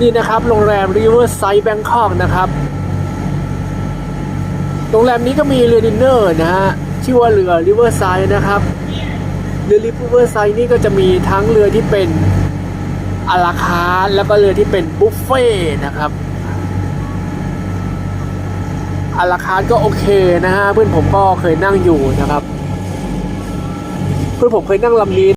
นี่นะครับโรงแรมริเวอร์ไซด์แบงคอกนะครับโรงแรมนี้ก็มีเรือดินเนอร์นะฮะชื่อว่าเรือริเวอร์ไซด์นะครับเรือริเวอร์ไซด์นี่ก็จะมีทั้งเรือที่เป็นอาราคารแล้วก็เรือที่เป็นบุฟเฟ่ต์นะครับอาราคารก็โอเคนะฮะเพื่อนผมก็เคยนั่งอยู่นะครับ เพื่อนผมเคยนั่งลำนี้